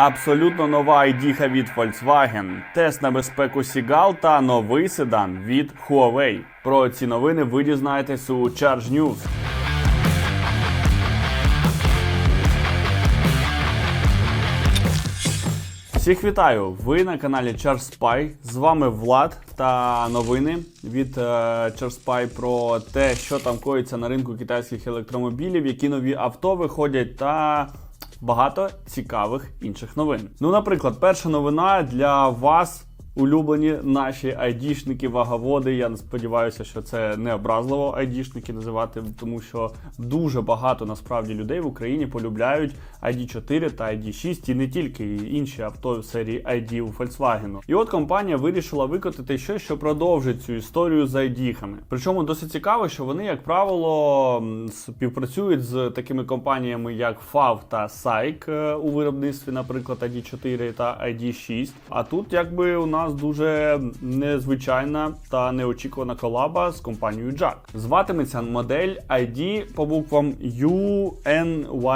Абсолютно нова ID від Volkswagen, тест на безпеку Seagull та новий седан від Huawei. Про ці новини ви дізнаєтесь у Charge News. Всіх вітаю! Ви на каналі Charge Spy. З вами Влад та новини від е, Charge про те, що там коїться на ринку китайських електромобілів, які нові авто виходять, та багато цікавих інших новин. Ну, наприклад, перша новина для вас. Улюблені наші айдішники, ваговоди. Я сподіваюся, що це не образливо айдішники називати, тому що дуже багато насправді людей в Україні полюбляють ID4 та ID6 і не тільки і інші авто в серії ID у Volkswagen. І от компанія вирішила викотити щось, що продовжить цю історію з айдіхами. Причому досить цікаво, що вони, як правило, співпрацюють з такими компаніями, як FAV та SAIC е, у виробництві, наприклад, ID4 та ID6. А тут, якби у нас дуже незвичайна та неочікувана колаба з компанією Jack. Зватиметься модель ID по буквам UNYX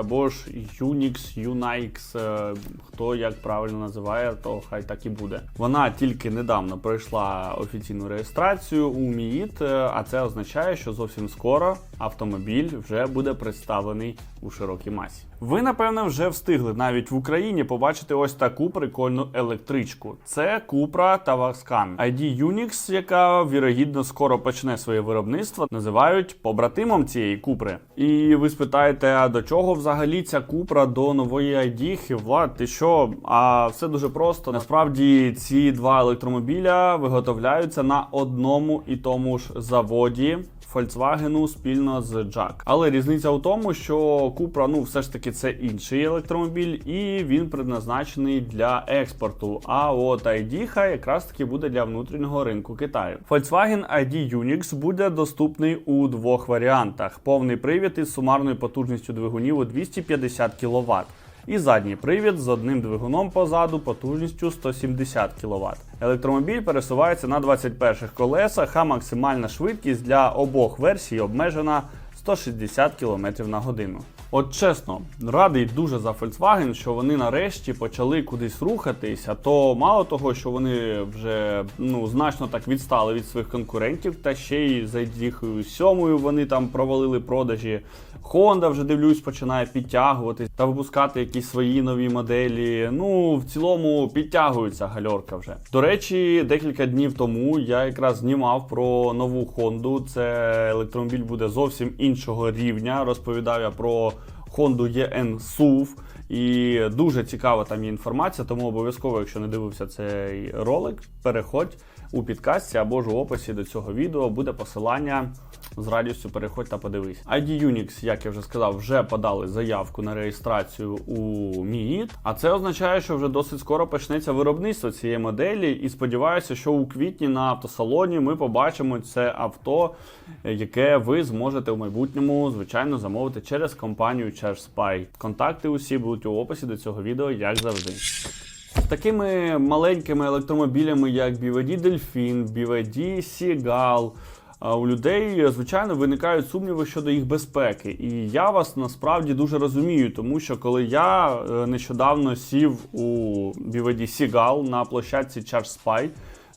або ж Unix, Unix, е, хто як правильно називає, то хай так і буде. Вона тільки недавно пройшла офіційну реєстрацію у МІІТ, е, а це означає, що зовсім скоро автомобіль вже буде представлений у широкій масі. Ви, напевно, вже встигли навіть в Україні побачити ось таку прикольну електричку. Це Cupra Tavascan. ID Unix, яка вірогідно скоро почне своє виробництво, називають побратимом цієї Купри. І ви спитаєте, а до чого взагалі ця Купра до нової ID? Влад, ти що? А все дуже просто. Насправді ці два електромобіля виготовляються на одному і тому ж заводі. Volkswagen спільно з Jack. Але різниця у тому, що Cupra, ну все ж таки це інший електромобіль, і він предназначений для експорту. А от ID якраз таки буде для внутрішнього ринку Китаю. Volkswagen ID Unix буде доступний у двох варіантах: повний привід із сумарною потужністю двигунів у 250 кВт. І задній привід з одним двигуном позаду потужністю 170 кВт. Електромобіль пересувається на 21 колесах, а максимальна швидкість для обох версій обмежена 160 км на годину. От чесно, радий дуже за Volkswagen, що вони нарешті почали кудись рухатись, а то мало того, що вони вже ну значно так відстали від своїх конкурентів, та ще й за їхою сьомою вони там провалили продажі. Honda вже дивлюсь, починає підтягуватись та випускати якісь свої нові моделі. Ну, в цілому підтягується гальорка вже. До речі, декілька днів тому я якраз знімав про нову Honda. Це електромобіль буде зовсім іншого рівня. Розповідав я про Honda EN SUV. І дуже цікава там є інформація, тому обов'язково, якщо не дивився цей ролик, переходь у підкасті або ж у описі до цього відео буде посилання. З радістю переходь та подивись. ID Unix, як я вже сказав, вже подали заявку на реєстрацію у МІІТ, а це означає, що вже досить скоро почнеться виробництво цієї моделі. І сподіваюся, що у квітні на автосалоні ми побачимо це авто, яке ви зможете в майбутньому, звичайно, замовити через компанію ChargeSpy. Контакти усі будуть у описі до цього відео, як завжди. Такими маленькими електромобілями, як BYD Delfin, BYD Seagull, у людей, звичайно, виникають сумніви щодо їх безпеки. І я вас насправді дуже розумію, тому що коли я е, нещодавно сів у BYD Seagull на площадці ChargeSpy,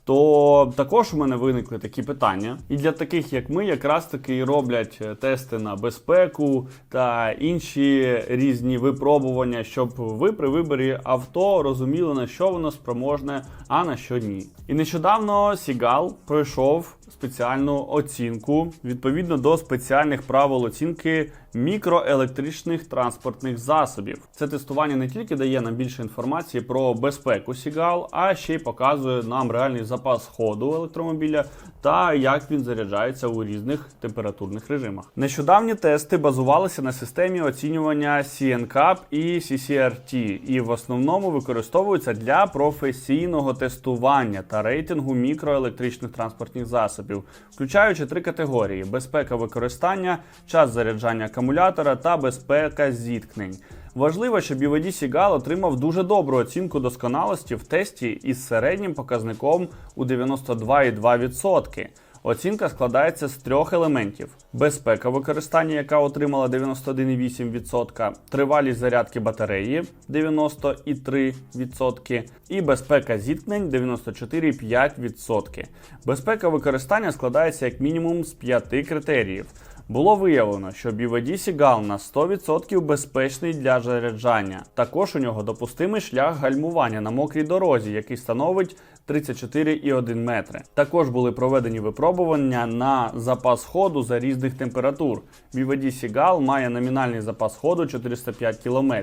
то також у мене виникли такі питання. І для таких, як ми, якраз таки роблять е, тести на безпеку та інші різні випробування, щоб ви при виборі авто розуміли, на що воно спроможне, а на що ні. І нещодавно Сігал пройшов спеціальну оцінку відповідно до спеціальних правил оцінки мікроелектричних транспортних засобів. Це тестування не тільки дає нам більше інформації про безпеку Сігал, а ще й показує нам реальний запас ходу електромобіля та як він заряджається у різних температурних режимах. Нещодавні тести базувалися на системі оцінювання CNCAP і CCRT, і в основному використовуються для професійного тестування та рейтингу мікроелектричних транспортних засобів, включаючи три категорії: безпека використання, час заряджання акумулятора та безпека зіткнень. Важливо, що BYD Seagull отримав дуже добру оцінку досконалості в тесті із середнім показником у 92,2%. Оцінка складається з трьох елементів: безпека використання, яка отримала 91,8%, тривалість зарядки батареї 90,3%, і безпека зіткнень 94,5%. Безпека використання складається як мінімум з п'яти критеріїв. Було виявлено, що BVD Seagull на 100% безпечний для заряджання. Також у нього допустимий шлях гальмування на мокрій дорозі, який становить 34,1 метри. Також були проведені випробування на запас ходу за різних температур. BYD Seagull має номінальний запас ходу 405 км.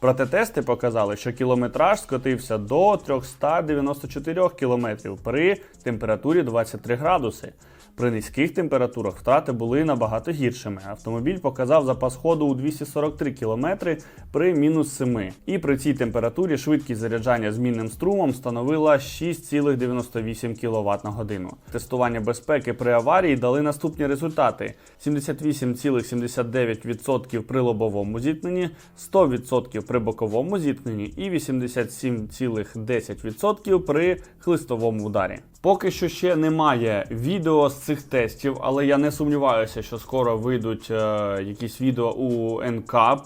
Проте тести показали, що кілометраж скотився до 394 км при температурі 23 градуси. При низьких температурах втрати були набагато гіршими. Автомобіль показав запас ходу у 243 км при мінус 7. І при цій температурі швидкість заряджання змінним струмом становила 6,98 кВт на годину. Тестування безпеки при аварії дали наступні результати: 78,79% при лобовому зіткненні, 100% при боковому зіткненні і 87,10% при хлистовому ударі. Поки що ще немає відео з цих тестів, але я не сумніваюся, що скоро вийдуть е, якісь відео у NCAP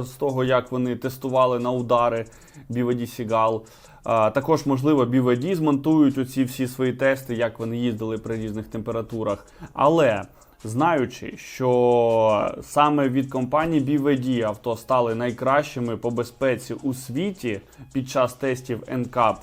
е, з того, як вони тестували на удари BYD Seagull. Також, можливо, BVD змонтують оці всі свої тести, як вони їздили при різних температурах. Але знаючи, що саме від компанії BVD авто стали найкращими по безпеці у світі під час тестів NCAP,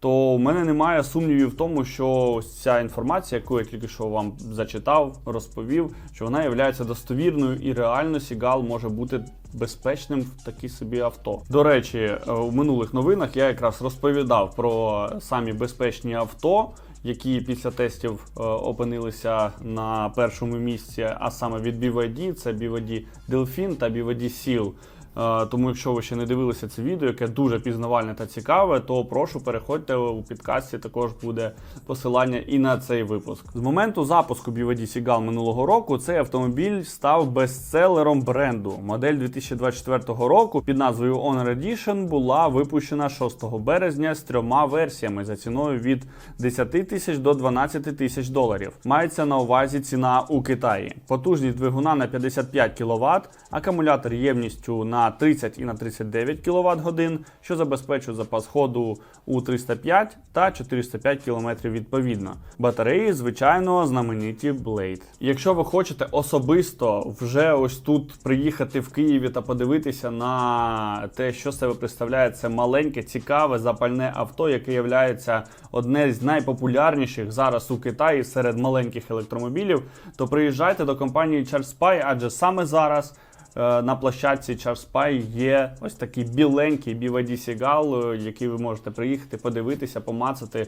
то у мене немає сумнівів в тому, що ця інформація, яку я тільки що вам зачитав, розповів, що вона є достовірною і реально Сігал може бути безпечним в такій собі авто. До речі, е, у минулих новинах я якраз розповідав про самі безпечні авто. Які після тестів е, опинилися на першому місці, а саме від BYD, це BYD Delfin та BYD Seal. Е, Тому, якщо ви ще не дивилися це відео, яке дуже пізнавальне та цікаве, то прошу переходьте у підкасті. Також буде посилання і на цей випуск. З моменту запуску BYD Seagull минулого року цей автомобіль став бестселером бренду. Модель 2024 року під назвою Honor Edition була випущена 6 березня з трьома версіями за ціною від 10 тисяч до 12 тисяч доларів. Мається на увазі ціна у Китаї. Потужність двигуна на 55 кВт, акумулятор ємністю на 30 і на 39 кВт годин, що забезпечує запас ходу у 305 та 405 км відповідно. Батареї, звичайно, знамениті Blade. Якщо ви хочете особисто вже ось тут приїхати в Києві та подивитися на те, що себе представляє це маленьке, цікаве, запальне авто, яке є одне з найпопулярніших зараз у Китаї серед маленьких електромобілів, то приїжджайте до компанії ChargeSpy, адже саме зараз. Е, на площадці Чарспай є ось такий біленький BYD Seagull, е, який ви можете приїхати, подивитися, помацати,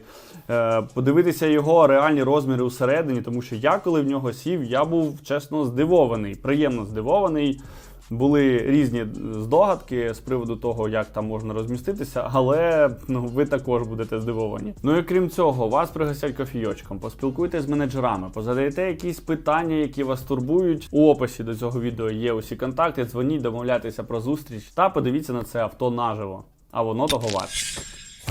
е, подивитися його реальні розміри усередині, тому що я, коли в нього сів, я був чесно здивований, приємно здивований. Були різні здогадки з приводу того, як там можна розміститися, але ну ви також будете здивовані. Ну і крім цього, вас пригостять кофійочком, поспілкуйтесь з менеджерами, позадаєте якісь питання, які вас турбують. У описі до цього відео є усі контакти. Дзвоніть, домовляйтеся про зустріч та подивіться на це авто наживо. А воно того варте.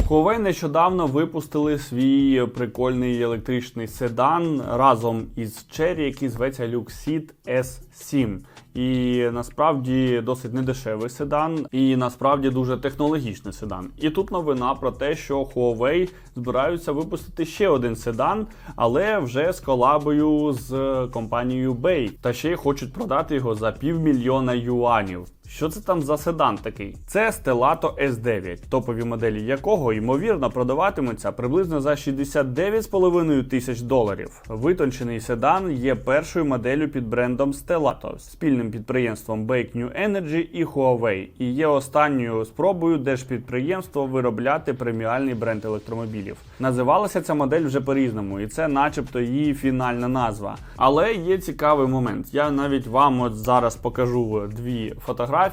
Huawei нещодавно випустили свій прикольний електричний седан разом із Cherry, який зветься Luxeed S7. І насправді досить недешевий седан, і насправді дуже технологічний седан. І тут новина про те, що Huawei збираються випустити ще один седан, але вже з колабою з компанією Bay. Та ще й хочуть продати його за півмільйона юанів. Що це там за седан такий? Це Stellato S9, топові моделі якого ймовірно продаватимуться приблизно за 69,5 тисяч доларів. Витончений седан є першою моделлю під брендом Stellato, спільним підприємством Bake New Energy і Huawei, і є останньою спробою держпідприємства виробляти преміальний бренд електромобілів. Називалася ця модель вже по-різному, і це, начебто, її фінальна назва. Але є цікавий момент. Я навіть вам от зараз покажу дві фотографії.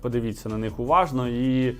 Подивіться на них уважно і.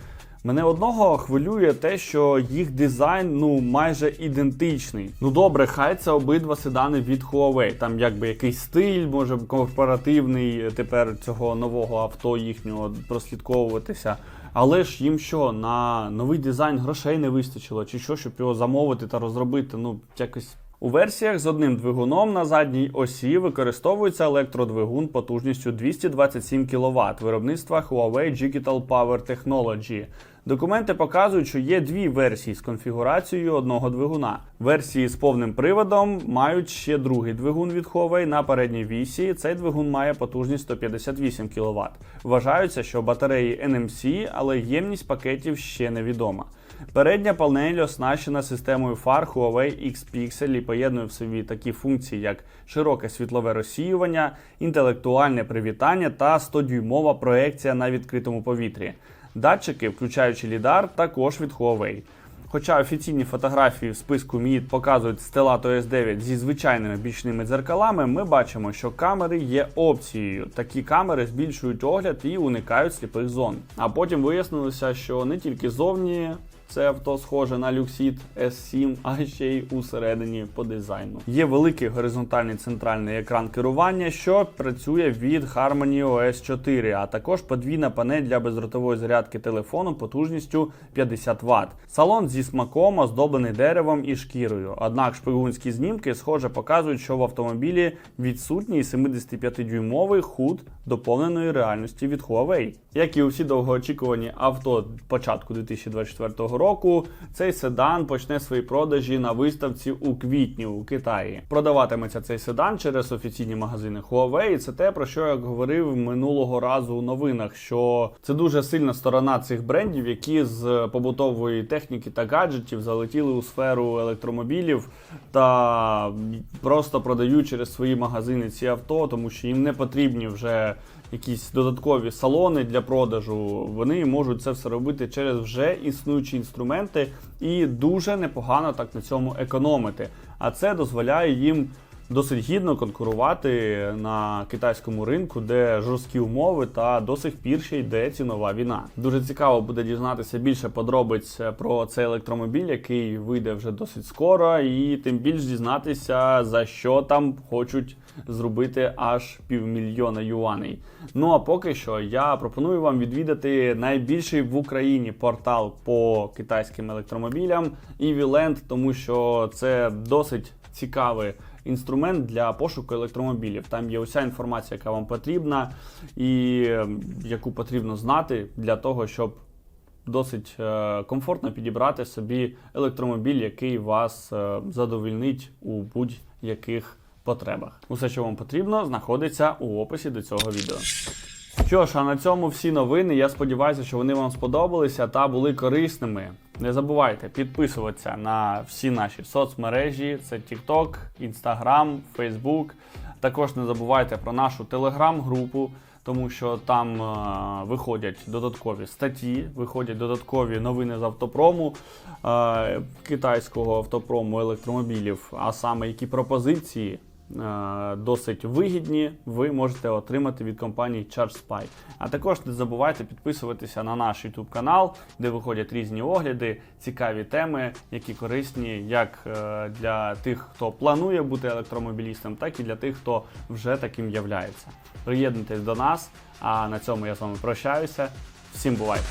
Мене одного хвилює те, що їх дизайн ну майже ідентичний. Ну добре, хай це обидва седани від Huawei. Там якби якийсь стиль, може корпоративний тепер цього нового авто їхнього прослідковуватися. Але ж їм що на новий дизайн грошей не вистачило, чи що, щоб його замовити та розробити? Ну якось У версіях з одним двигуном на задній осі використовується електродвигун потужністю 227 кВт виробництва Huawei Digital Power Technology. Документи показують, що є дві версії з конфігурацією одного двигуна. Версії з повним приводом мають ще другий двигун від Huawei на передній вісі. Цей двигун має потужність 158 кВт. Вважаються, що батареї NMC, але ємність пакетів ще невідома. Передня панель оснащена системою фар Huawei X-Pixel і поєднує в собі такі функції, як широке світлове розсіювання, інтелектуальне привітання та 100-дюймова проекція на відкритому повітрі. Датчики, включаючи лідар, також від Huawei. Хоча офіційні фотографії в списку MIT показують Stellato S9 зі звичайними бічними дзеркалами, ми бачимо, що камери є опцією. Такі камери збільшують огляд і уникають сліпих зон. А потім вияснилося, що не тільки зовні це авто схоже на Luxit S7, а ще й усередині по дизайну. Є великий горизонтальний центральний екран керування, що працює від Harmony OS 4, а також подвійна панель для бездротової зарядки телефону потужністю 50 Вт. Салон зі смаком оздоблений деревом і шкірою. Однак шпигунські знімки, схоже, показують, що в автомобілі відсутній 75-дюймовий худ доповненої реальності від Huawei. Як і усі довгоочікувані авто початку 2024 року, цей седан почне свої продажі на виставці у квітні у Китаї. Продаватиметься цей седан через офіційні магазини Huawei. І це те, про що я говорив минулого разу у новинах. Що це дуже сильна сторона цих брендів, які з побутової техніки та гаджетів залетіли у сферу електромобілів та просто продають через свої магазини ці авто, тому що їм не потрібні вже якісь додаткові салони для продажу. Вони можуть це все робити через вже існуючі інструменти і дуже непогано так на цьому економити. А це дозволяє їм досить гідно конкурувати на китайському ринку, де жорсткі умови та до сих пір ще йде цінова війна. Дуже цікаво буде дізнатися більше подробиць про цей електромобіль, який вийде вже досить скоро, і тим більш дізнатися за що там хочуть зробити аж півмільйона юаней. Ну а поки що я пропоную вам відвідати найбільший в Україні портал по китайським електромобілям EVLand, тому що це досить цікавий інструмент для пошуку електромобілів. Там є уся інформація, яка вам потрібна, і е, яку потрібно знати для того, щоб досить е, комфортно підібрати собі електромобіль, який вас задовільнить у будь-яких потребах. Усе, що вам потрібно, знаходиться у описі до цього відео. Що ж, а на цьому всі новини. Я сподіваюся, що вони вам сподобалися та були корисними. Не забувайте підписуватися на всі наші соцмережі: це TikTok, Instagram, Facebook. Також не забувайте про нашу телеграм-групу, тому що там е, виходять додаткові статті, виходять додаткові новини з автопрому, е, китайського автопрому електромобілів, а саме які пропозиції досить вигідні, ви можете отримати від компанії ChargeSpy. А також не забувайте підписуватися на наш YouTube канал, де виходять різні огляди, цікаві теми, які корисні як е, для тих, хто планує бути електромобілістом, так і для тих, хто вже таким являється. Приєднуйтесь до нас. А на цьому я з вами прощаюся. Всім бувайте!